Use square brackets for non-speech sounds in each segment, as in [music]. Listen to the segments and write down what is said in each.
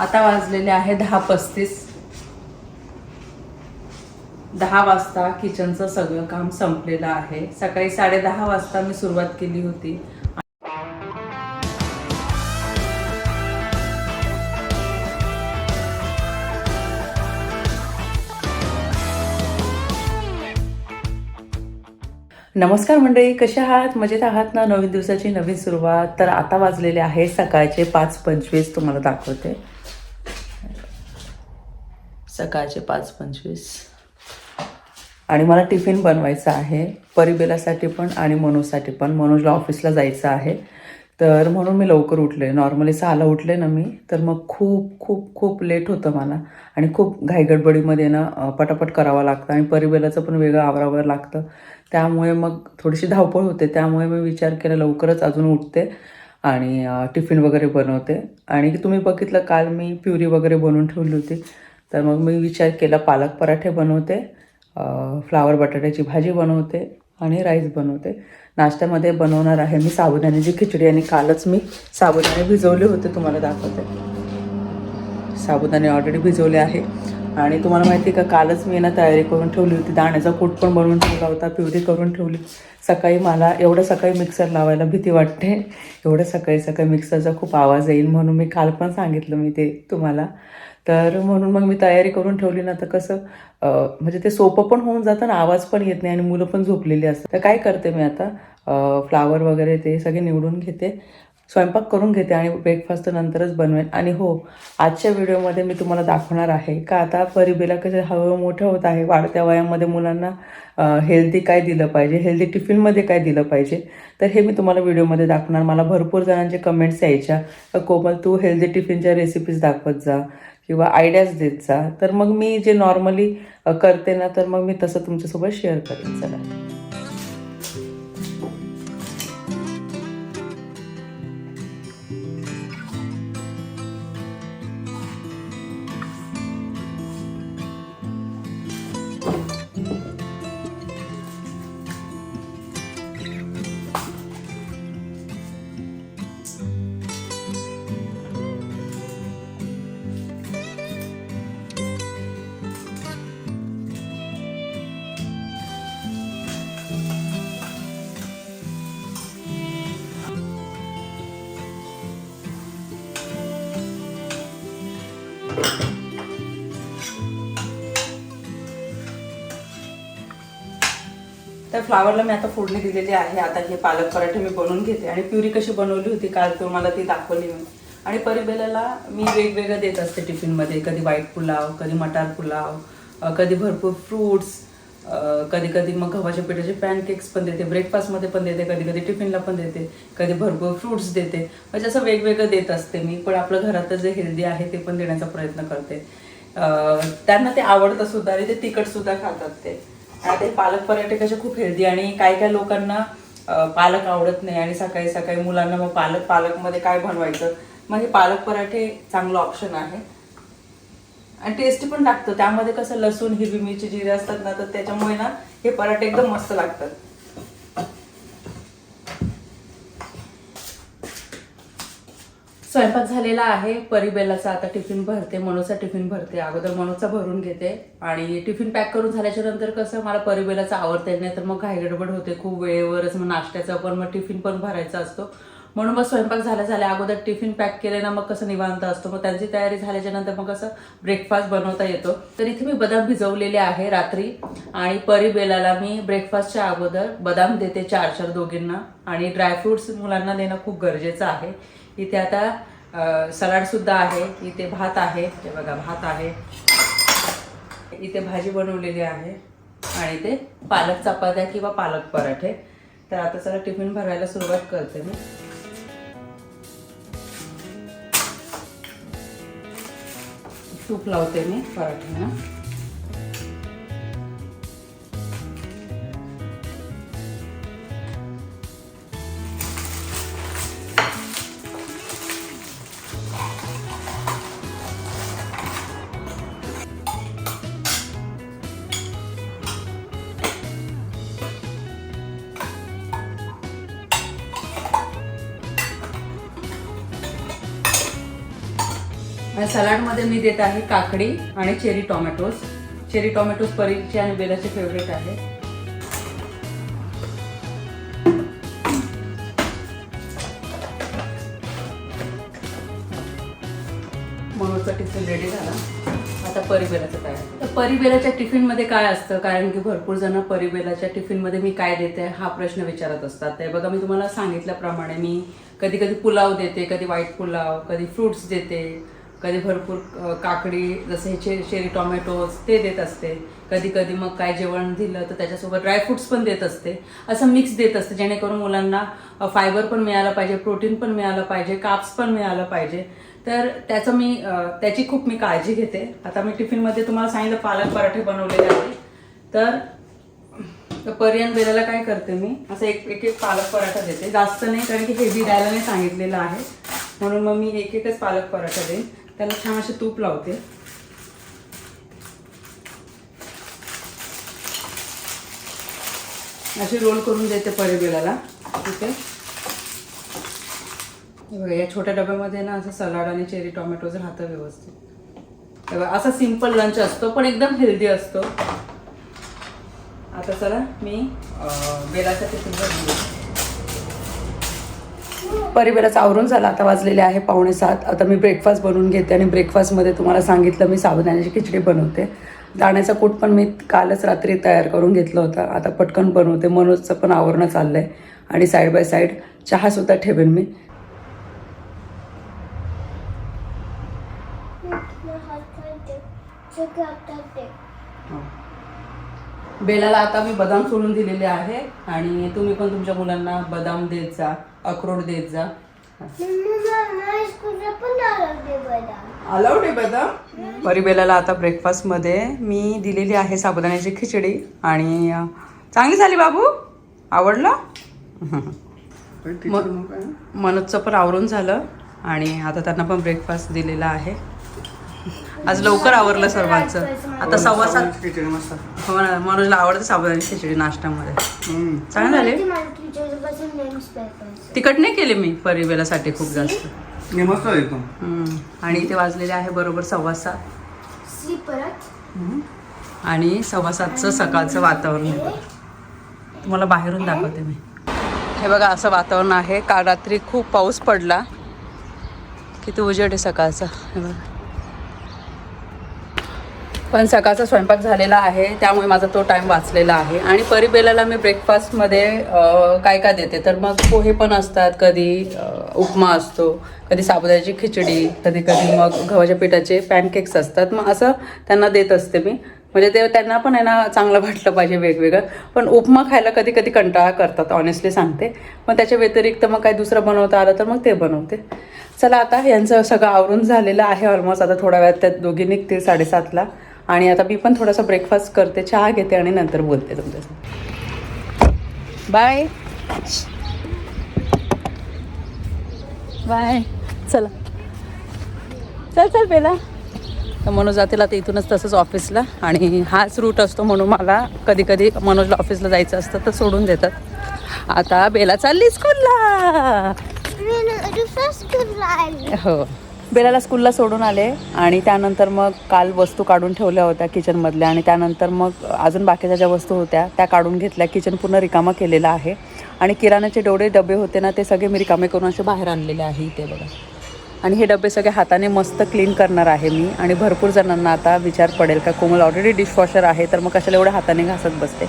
आता वाजलेले आहे दहा पस्तीस. दहा वाजता किचनचं सगळं काम संपलेलं आहे. सकाळी साडेदहा वाजता मी सुरुवात केली होती. नमस्कार मंडळी कशा आहात? मजेत आहात ना? नवीन दिवसाची नवीन सुरुवात. तर आता वाजलेले आहे सकाळचे पाच पंचवीस तुम्हाला दाखवते. सकाळचे पाच पंचवीस. आणि मला टिफिन बनवायचा आहे. परिबेलासाठी पण आणि मनोजसाठी पण. मनोजला ऑफिसला जायचं आहे. तर म्हणून मी लवकर उठले. नॉर्मली सहाला उठले ना मी तर मग खूप खूप खूप लेट होतं मला. आणि खूप घाईगडबडीमध्ये ना पटापट करावं लागतं आणि परिबेलाचं पण वेगळं आवरावं लागतं. त्यामुळे मग थोडीशी धावपळ होते. त्यामुळे मी विचार केला लवकरच अजून उठते आणि टिफिन वगैरे बनवते. आणि तुम्ही बघितलं काल मी प्युरी वगैरे बनवून ठेवली होती. तर मग मी विचार केला पालक पराठे बनवते फ्लावर बटाट्याची भाजी बनवते आणि राईस बनवते. नाश्त्यामध्ये बनवणार आहे मी साबुदाण्याची खिचडी आणि कालच मी साबुदाणे भिजवले होते तुम्हाला दाखवते. साबुदाणे ऑलरेडी भिजवले आहे. आणि तुम्हाला माहिती आहे का कालच मी ना तयारी करून ठेवली होती. दाण्याचा कूट पण बनवून ठेवला होता प्युरी करून ठेवली. सकाळी मला एवढं सकाळी मिक्सर लावायला भीती वाटते. एवढं सकाळी सकाळी मिक्सरचा खूप आवाज येईल म्हणून मी काल पण सांगितलं मी ते तुम्हाला. तर म्हणून मग मी तयारी करून ठेवली ना तर कसं म्हणजे ते सोपं पण होऊन जातं ना आवाज पण येत नाही आणि मुलं पण झोपलेली असतात. तर काय करते मी आता फ्लावर वगैरे ते सगळे निवडून घेते स्वयंपाक करून घेते आणि ब्रेकफास्ट नंतरच बनवेन. आणि हो आजच्या व्हिडिओमध्ये मी तुम्हाला दाखवणार आहे का आता परिबेला कसं हळूहळू मोठं होत आहे वाढत्या वयामध्ये मुलांना हेल्दी काय दिलं पाहिजे हेल्दी टिफिनमध्ये काय दिलं पाहिजे तर हे मी तुम्हाला व्हिडिओमध्ये दाखवणार. मला भरपूर जणांचे कमेंट्स यायच्या. कोमल तू हेल्दी टिफिनच्या रेसिपीज दाखवत जा. किंवा आयडियाज देत जा. तर मग मी जे नॉर्मली करते ना तर मग मी तसं तुमच्यासोबत शेअर करेन. चला. तर फ्लावरला मी आता फोडणी दिलेली आहे. आता हे पालक पराठे मी बनवून घेते. आणि प्युरी कशी बनवली होती काल तुम्हाला ती दाखवली मी. आणि परिबेलाला मी वेगवेगळं देत असते टिफिनमध्ये कधी व्हाईट पुलाव कधी मटार पुलाव कधी भरपूर फ्रूट्स कधी कधी मग गव्हाच्या पिठाचे पॅनकेक्स पण देते ब्रेकफास्टमध्ये पण देते कधी कधी टिफिनला पण देते कधी भरपूर फ्रूट्स देते. म्हणजे असं वेगवेगळं देत असते मी पण आपलं घरात जे हेल्दी आहे ते पण देण्याचा प्रयत्न करते. त्यांना ते आवडतं सुद्धा आणि ते तिखट सुद्धा खातात ते. आणि ते पालक पराठे कसे खूप हेल्दी आणि काही काही लोकांना पालक आवडत नाही आणि सकाळी सकाळी मुलांना मग पालक पालकमध्ये काय बनवायचं? मग हे पालक पराठे चांगलं ऑप्शन आहे. आणि टेस्टी पण लागतं. त्यामध्ये कसं लसूण हिरवी मिरची जिरे असतात ना तर त्याच्यामुळे ना हे पराठे एकदम मस्त लागतात. स्वयंपाक झालेला आहे. परिबेलाचा आता टिफिन भरते मनोचा टिफिन भरते. अगोदर मनोचा भरून घेते आणि टिफिन पॅक करून झाल्याच्यानंतर कसं मला परिबेलाचं आवडता नाही तर मग घाई गडबड होते. खूप वेळेवरच मग नाश्त्याचा पण मग टिफिन पण भरायचा असतो. म्हणून मग स्वयंपाक झाला झाल्या अगोदर टिफिन पॅक केले ना मग कसं निवांत असतो. मग त्यांची तयारी झाल्याच्यानंतर मग कसं ब्रेकफास्ट बनवता येतो. तर इथे मी बदाम भिजवलेले आहे रात्री. आणि परिबेलाला मी ब्रेकफास्टच्या अगोदर बदाम देते चार चार दोघींना. आणि ड्रायफ्रुट्स मुलांना देणं खूप गरजेचं आहे. इथे आता सलाडसुद्धा आहे. इथे भात आहे. हे बघा भात आहे. इथे भाजी बनवलेली आहे. आणि ते पालक चपात्या किंवा पालक पराठे. तर आता चला टिफिन भरायला सुरुवात करते मी. तूप लावते मी पराठ्यांना. सलाडमध्ये मी देत आहे काकडी आणि चेरी टोमॅटोज. चेरी टोमॅटोज परीचे आणि बेलाचे फेवरेट आहे. मनोजचा टिफिन रेडी झाला. आता परिबेलाचं काय तर परिबेलाच्या टिफिनमध्ये काय असतं? कारण की भरपूर जण परिबेलाच्या टिफिनमध्ये मी काय देते हा प्रश्न विचारत असतात. ते बघा मी तुम्हाला सांगितल्याप्रमाणे मी कधी कधी पुलाव देते कधी व्हाईट पुलाव कधी फ्रुट्स देते. कधी भरपूर काकडी जसे चे शेरी टोमॅटोज ते देत असते. कधी कधी मग काय जेवण दिलं तर त्याच्यासोबत ड्रायफ्रुट्स पण देत असते. असं मिक्स देत असते जेणेकरून मुलांना फायबर पण मिळालं पाहिजे प्रोटीन पण मिळालं पाहिजे काप्स पण मिळालं पाहिजे. तर त्याचं मी त्याची खूप मी काळजी घेते. आता मी टिफिनमध्ये तुम्हाला सांगितलं पालक पराठे बनवलेले आहे तर तर पर्यंत बेलाला काय करते मी असं एक एक एक पालक पराठा देते. जास्त नाही कारण की हेवी द्यायला नाही सांगितलेलं आहे. म्हणून मग मी एक एकच पालक पराठा देईन. त्याला छान असे तूप लावते. असे रोल करून देते परिबेलाला. ठीक आहे? बघा या छोट्या डब्यामध्ये ना असं सलाड आणि चेरी टोमॅटोज राहतं व्यवस्थित. असा सिंपल लंच असतो पण एकदम हेल्दी असतो. आता चला मी अं, घेऊन परिबेलाचं आवरून झालं. आता वाजलेले आहे पावणे सात. आता मी ब्रेकफास्ट बनवून घेते आणि ब्रेकफास्टमध्ये तुम्हाला सांगितलं मी साबुदाण्याची खिचडी बनवते. दाण्याचा कूट पण मी कालच रात्री तयार करून घेतलं होतं. आता पटकन बनवते. मनोजचं पण आवरणं चाललं आहे आणि साईड बाय साईड चहासुद्धा ठेवेन मी. बेलाला आता मी बदाम सोडून दिलेले आहे आणि तुम्ही पण तुमच्या मुलांना बदाम देत जा अक्रोड देत जा. अलाउड आहे बदाम? परिबेलाला आता ब्रेकफास्टमध्ये मी दिलेली आहे साबुदाण्याची खिचडी आणि चांगली झाली बाबू? आवडलं? मनोजचं पण आवरून झालं आणि आता त्यांना पण ब्रेकफास्ट दिलेला आहे. आज लवकर आवरलं सर्वांचं. आता सव्वा सात खिचडी मस्त. हो ना मनोजला आवडते साबुदाण्याची खिचडी नाश्त्यामध्ये. चांगले झाले. तिखट नाही केले मी परिवेलासाठी खूप जास्त. हे मस्त आहे एकदम. हम्म. आणि इथे वाजलेले आहे बरोबर सव्वा सात. आणि सव्वा सातचं सकाळचं वातावरण आहे. तुम्हाला बाहेरून दाखवते मी. हे बघा असं वातावरण आहे. काल रात्री खूप पाऊस पडला. किती उजेड आहे सकाळचा. हे बघा. पण सकाळचा स्वयंपाक झालेला आहे त्यामुळे माझा तो टाईम वाचलेला आहे. आणि परिबेलाला मी ब्रेकफास्टमध्ये काय काय देते? तर मग पोहे पण असतात कधी उपमा असतो कधी साबुदाण्याची खिचडी कधी कधी मग गव्हाच्या पिठाचे पॅनकेक्स असतात. मग असं त्यांना देत असते मी. म्हणजे ते त्यांना पण आहे ना चांगलं वाटलं पाहिजे वेगवेगळं. पण उपमा खायला कधी कधी कंटाळा करतात ऑनेस्टली सांगते. मग त्याच्या व्यतिरिक्त मग काही दुसरं बनवता आलं तर मग ते बनवते. चला आता यांचं सगळं आवरून झालेलं आहे ऑलमोस्ट आता थोड्या वेळात त्या दोघी निघतील साडेसातला. आणि आता मी पण थोडासा ब्रेकफास्ट करते चहा घेते आणि नंतर बोलते तुमच्यासोबत बाय बाय चला. चल चल बेला तर मनोज जातील आता इथूनच तसंच ऑफिसला आणि हाच रूट असतो म्हणून मला कधी कधी मनोजला ऑफिसला जायचं असतं तर सोडून देतात. आता बेला चालली स्कूलला हो. बेलाला स्कूलला सोडून आले आणि त्यानंतर मग काल वस्तू काढून ठेवल्या होत्या किचनमधल्या आणि त्यानंतर मग अजून बाकीच्या ज्या वस्तू होत्या त्या काढून घेतल्या. किचन पूर्ण रिकामा केलेला आहे. आणि किराण्याचे डोळे डबे होते ना ते सगळे मी रिकामे करून असे बाहेर आणलेले आहे इथे बघा. आणि हे डबे सगळे हाताने मस्त क्लीन करणार आहे मी. आणि भरपूर जणांना आता विचार पडेल का कोमल ऑलरेडी डिशवॉशर आहे तर मग कशाला एवढं हाताने घासत बसते?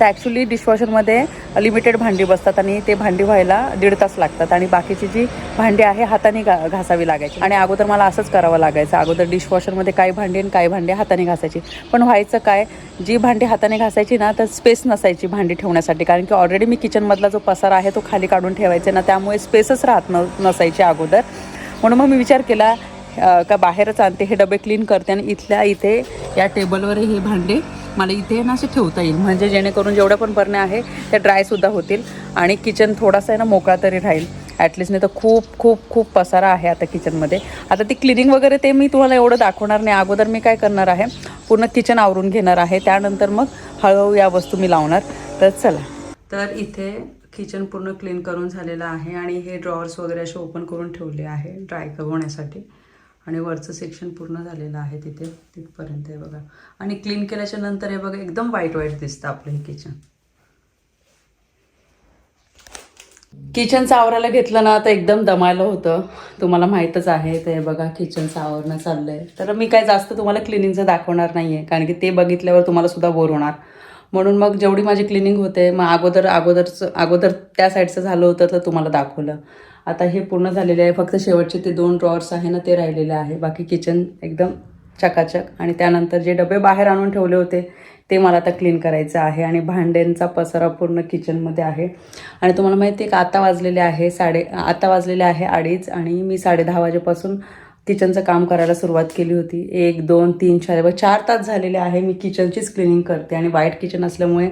तर ॲक्च्युली डिशवॉशरमध्ये लिमिटेड भांडी बसतात आणि ते भांडी व्हायला दीड तास लागतात आणि बाकीची जी भांडी आहे हाताने घा घासावी लागायची. आणि अगोदर मला असंच करावं लागायचं. अगोदर डिशवॉशरमध्ये काही भांडी आणि काही भांडी हाताने घासायची. पण व्हायचं काय जी भांडी हाताने घासायची ना तर स्पेस नसायची भांडी ठेवण्यासाठी. कारण की ऑलरेडी मी किचनमधला जो पसार आहे तो खाली काढून ठेवायचे ना त्यामुळे स्पेसच राहत न नसायची अगोदर. म्हणून मग मी विचार केला का बाहेरच आणते हे डबे क्लीन करते आणि इथल्या इथे या टेबलवर हे भांडे मला इथे ना असे ठेवता येईल. म्हणजे जेणेकरून जेवढ्या पण बरण्या आहे त्या ड्रायसुद्धा होतील. आणि किचन थोडासा आहे ना मोकळा तरी राहील. ॲटलिस्ट नाही तर खूप खूप खूप पसारा आहे आता किचनमध्ये आता ती क्लिनिंग वगैरे ते मी तुम्हाला एवढं दाखवणार नाही. अगोदर मी काय करणार आहे पूर्ण किचन आवरून घेणार आहे. त्यानंतर मग हळूहळू या वस्तू मी लावणार. तर चला. तर इथे किचन पूर्ण क्लीन करून झालेलं आहे आणि हे ड्रॉवर्स वगैरे असे ओपन करून ठेवले आहे ड्राय होण्यासाठी आणि वरचं सेक्शन पूर्ण झालेलं आहे तिथे तिथपर्यंत आहे बघा. आणि क्लीन केल्याच्यानंतर हे बघा एकदम वाईट वाईट दिसतं आपलं हे किचन किचन आवरायला घेतलं ना तर एकदम दमायला होतं. तुम्हाला माहीतच आहे ते बघा किचनचं आवरणं चाललंय. तर मी काय जास्त तुम्हाला क्लिनिंगचं दाखवणार नाही आहे कारण की ते बघितल्यावर तुम्हाला सुद्धा बोर होणार. म्हणून मग जेवढी माझी क्लिनिंग होते मग अगोदर अगोदरचं अगोदर त्या साईडचं झालं होतं तर तुम्हाला दाखवलं. आता हे पूर्ण झालेले आहे. फक्त शेवटचे ते दोन ड्रॉवर्स आहे ना ते राहिलेले आहे. बाकी किचन एकदम चकाचक. आणि त्यानंतर जे डबे बाहेर आणून ठेवले होते ते मला आता क्लीन करायचं आहे. आणि भांड्यांचा पसारा पूर्ण किचनमध्ये आहे. आणि तुम्हाला माहिती आहे का आता वाजलेले आहे साडे आता वाजलेले आहे अडीच. आणि मी साडे दहा वाजेपासून किचनचं काम करायला सुरुवात केली होती. एक दोन तीन चार व चार तास झालेले आहे मी किचनचीच क्लिनिंग करते. आणि वाईट किचन असल्यामुळे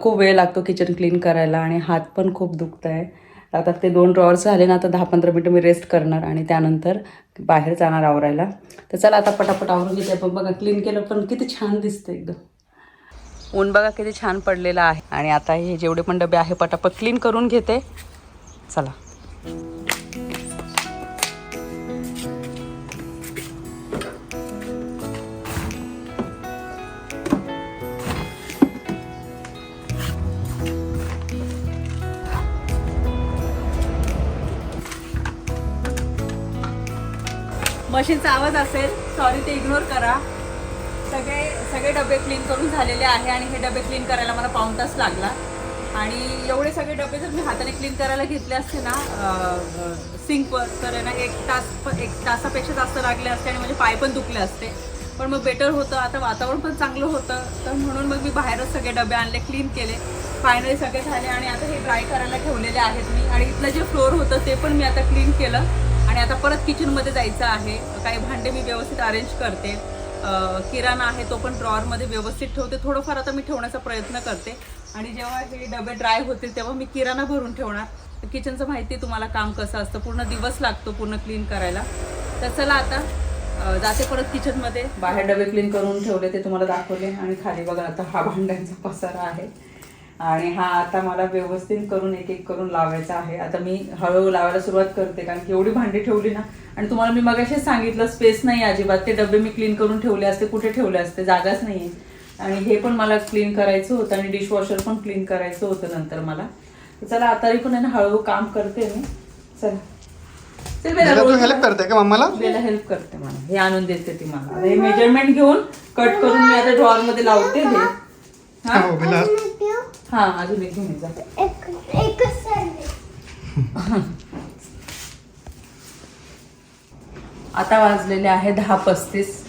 खूप वेळ लागतो किचन क्लीन करायला. आणि हात पण खूप दुखत आहे आता ते दोन ड्रॉवर्स झाले ना आता दहा पंधरा मिनटं मी रेस्ट करणार आणि त्यानंतर बाहेर जाणार आवरायला. तर चला आता पटापट आवरून घेते. आपण बघा क्लीन केलं पण किती छान दिसतं एकदम. ऊन बघा किती छान पडलेलं आहे. आणि आता हे जेवढे पण डबे आहे पटापट क्लीन करून घेते. चला. मशीनचा आवाज असेल सॉरी ते इग्नोर करा. सगळे सगळे डबे क्लीन करून झालेले आहे आणि हे डबे क्लीन करायला मला पाऊण तास लागला. आणि एवढे सगळे डबे जर मी हाताने क्लीन करायला घेतले असते ना सिंकवर तर आहे ना एक तास एक तासापेक्षा जास्त लागले असते आणि माझे पाय पण दुखले असते. पण मग बेटर होतं. आता वातावरण पण चांगलं होतं. तर म्हणून मग मी बाहेरच सगळे डबे आणले क्लीन केले. फायनली सगळे झाले आणि आता हे ड्राय करायला ठेवलेले आहेत मी. आणि इथलं जे फ्लोअर होतं ते पण मी आता क्लीन केलं. आणि आता परत किचनमध्ये जायचं आहे. काही भांडे मी व्यवस्थित अरेंज करते. किराणा आहे तो पण ड्रॉवरमध्ये व्यवस्थित ठेवते. थोडंफार आता मी ठेवण्याचा प्रयत्न करते. आणि जेव्हा हे डबे ड्राय होतील तेव्हा मी किराणा भरून ठेवणार. किचनचं माहिती तुम्हाला काम कसं असतं. पूर्ण दिवस लागतो पूर्ण क्लीन करायला. तर चला आता जाते परत किचनमध्ये बाहेर डबे क्लीन करून ठेवले ते तुम्हाला दाखवले. आणि खाली बघा आता हा भांड्यांचा पसारा आहे. आणि हा आता मला व्यवस्थित करून एक एक करून लावायचा आहे. आता मी हळूहळू लावायला सुरुवात करते कारण की एवढी भांडी ठेवली ना. आणि तुम्हाला मी मगाशीच सांगितलं स्पेस नाही अजिबात. ते डबे मी क्लीन करून ठेवले असते कुठे ठेवले असते जागाच नाही आणि हे पण मला क्लीन करायचं होतं आणि डिशवॉशर पण क्लीन करायचं होतं नंतर मला. चला आता पण आहे ना हळूहळू काम करते मी. चला. हेल्प करते का बेला हेल्प करते मला. हे आणून देते ती मला. हे मेजरमेंट घेऊन कट करून मी आता ड्रॉवर मध्ये लावते हे हा? हो बेला. हा अजून एक घेऊन ये जा [laughs] आता वाजलेले आहे दहा पस्तीस.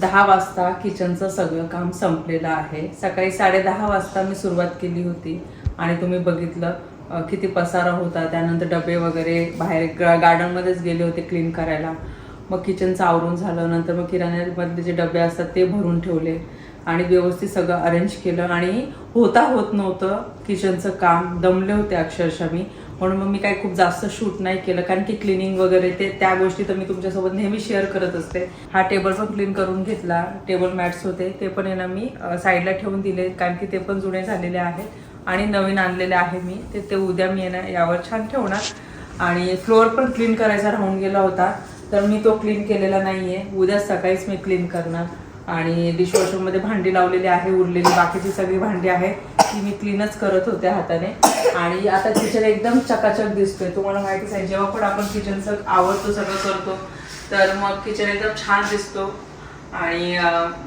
दहा वाजता किचनचं सगळं काम संपलेलं आहे. सकाळी साडे दहा वाजता मी सुरुवात केली होती आणि तुम्ही बघितलं किती पसारा होता. त्यानंतर डबे वगैरे बाहेर गार्डनमध्येच गेले होते क्लीन करायला. मग किचनचं आवरून झालं नंतर मग किराण्यामधले जे डबे असतात ते भरून ठेवले. आणि व्यवस्थित सगळं अरेंज केलं आणि होता होत नव्हतं किचनचं काम. दमले होते अक्षरशः मी. म्हणून मग मी काही खूप जास्त शूट नाही केलं. कारण की क्लिनिंग वगैरे ते त्या गोष्टी तर मी तुमच्यासोबत नेहमी शेअर करत असते. हा टेबल पण क्लीन करून घेतला. टेबल मॅट्स होते. ते पण यांना मी साईडला ठेवून दिले. कारण की ते पण जुने झालेले आहेत. आणि नवीन आणलेले आहे मी. ते ते उद्या मी यांना यावर छान ठेवणार. आणि फ्लोअर पण क्लीन करायचा राहून गेला होता. तर मी तो क्लीन केलेला नाहीये. उद्या सकाळीच मी क्लीन करणार. आणि डिशवॉशरमध्ये भांडी लावलेली आहे उरलेली. बाकीची सगळी भांडी आहे ती मी क्लीनच करत होते हाताने. आणि आता किचन एकदम चकाचक दिसतोय. तुम्हाला माहितीच आहे जेव्हा पण आपण किचनचं आवडतो सगळं करतो तर मग किचन एकदम छान दिसतो. आणि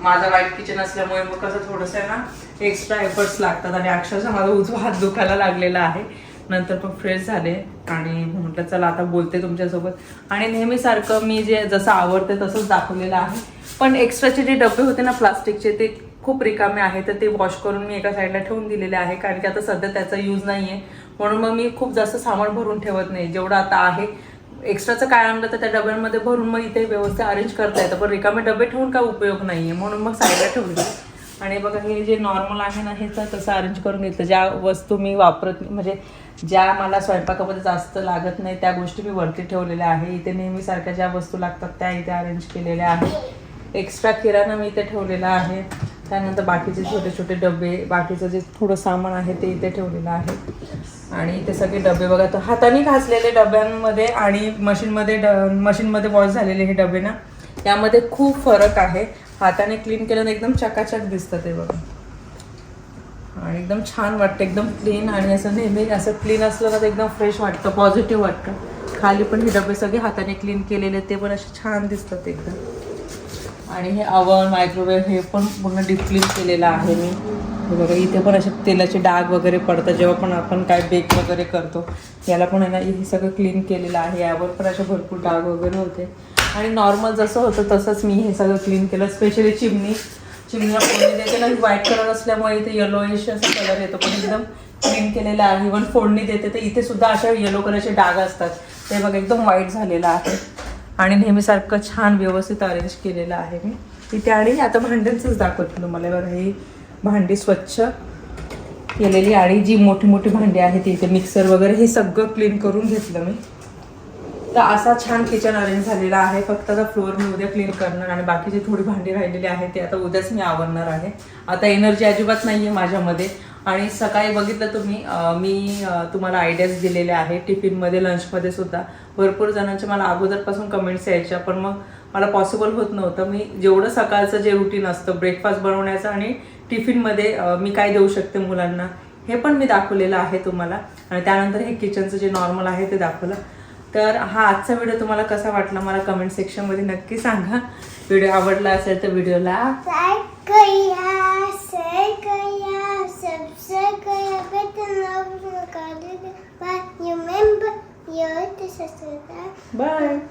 माझा वाईट किचन असल्यामुळे मग कसं थोडंसं आहे ना एक्स्ट्रा एफर्ट्स लागतात. आणि अक्षरशः माझा उजवा हात दुखायला लागलेला आहे. नंतर पण फ्रेश झाले आणि म्हटलं चला आता बोलते तुमच्यासोबत. आणि नेहमीसारखं मी जे जसं आवडते तसंच दाखवलेलं आहे. पण एक्स्ट्राचे जे डबे होते ना प्लास्टिकचे ते खूप रिकामे आहे तर ते वॉश करून मी एका साईडला ठेवून दिलेले आहे कारण की आता सध्या त्याचा यूज नाही आहे म्हणून मग मी खूप जास्त सामान भरून ठेवत नाही. जेवढं आता आहे एक्स्ट्राचं काय आणलं तर त्या डब्यांमध्ये भरून मग इथे व्यवस्थित अरेंज करता येतं पण रिकामे डबे ठेवून काय उपयोग नाही आहे म्हणून मग साईडला ठेवून आणि बघा हे जे नॉर्मल आहे ना हे तर तसं अरेंज करून घेतलं. ज्या वस्तू मी वापरत नाही म्हणजे ज्या मला स्वयंपाकामध्ये जास्त लागत नाही त्या गोष्टी मी वरती ठेवलेल्या आहे. इथे नेहमीसारख्या ज्या वस्तू लागतात त्या इथे अरेंज केलेल्या आहेत. एक्स्ट्रा किराणा मी इथे ठेवलेला आहे. त्यानंतर बाकीचे छोटे छोटे डबे बाकीचं जे थोडं सामान आहे ते इथे ठेवलेलं आहे. आणि ते सगळे डबे बघा तर हाताने घासलेले डब्यांमध्ये आणि मशीनमध्ये ड मशीनमध्ये वॉश झालेले हे डबे ना यामध्ये खूप फरक आहे. हाताने क्लीन केल्यानं एकदम चकाचक दिसतं ते बघा. आणि एकदम छान वाटतं एकदम क्लीन आणि असं नेहमी असं क्लीन असलं ना तर एकदम फ्रेश वाटतं पॉझिटिव्ह वाटतं. खाली पण हे डबे सगळे हाताने क्लीन केलेले ते पण असे छान दिसतात एकदम. आणि हे अवन मायक्रोवेव्ह हे पण पूर्ण डीप क्लीन केलेलं आहे मी. बघा इथे पण असे तेलाचे डाग वगैरे पडतात. जेव्हा पण आपण काय बेक वगैरे करतो याला पण आहे ना हे सगळं क्लीन केलेलं आहे. यावर पण असे भरपूर डाग वगैरे होते. आणि नॉर्मल जसं होतं तसंच मी हे सगळं क्लीन केलं स्पेशली चिमणी. चिमणीला फोडणी देते ना व्हाईट कलर असल्यामुळे इथे येलोइश असा कलर येतो पण एकदम क्लीन केलेला आहे. इव्हन फोडणी देते तर इथे सुद्धा अशा येलो कलरचे डाग असतात. ते बघा एकदम व्हाईट झालेलं आहे. आणि नेहमीसारखं छान व्यवस्थित अरेंज केलेलं आहे मी. इथे आणि आता भांड्यांचंच दाखवतो तुम्हाला. बघा ही भांडी स्वच्छ केलेली आणि जी मोठी मोठी भांडी आहेत इथे मिक्सर वगैरे हे सगळं क्लीन करून घेतलं मी. तर असा छान किचन अरेंज झालेला आहे. फक्त आता फ्लोअर मी उद्या क्लीन करणार आणि बाकीची थोडी भांडी राहिलेली आहे ते आता उद्याच मी आवरणार आहे. आता एनर्जी अजिबात नाही आहे माझ्यामध्ये. आणि सकाळी बघितलं तुम्ही मी तुम्हाला आयडियाज दिलेले आहे टिफिनमध्ये लंचमध्ये सुद्धा. भरपूर जणांच्या मला अगोदरपासून कमेंट्स यायच्या पण मग मला पॉसिबल होत नव्हतं. मी जेवढं सकाळचं जे रुटीन असतं ब्रेकफास्ट बनवण्याचं आणि टिफिनमध्ये मी काय देऊ शकते मुलांना हे पण मी दाखवलेलं आहे तुम्हाला. आणि त्यानंतर हे किचनचं जे नॉर्मल आहे ते दाखवलं. तर हा आजचा व्हिडिओ तुम्हाला कसा वाटला मला कमेंट सेक्शनमध्ये नक्की सांगा. व्हिडिओ आवडला असेल तर व्हिडिओला subscribe and hit the notification bell. Remember, you're the sister. Bye.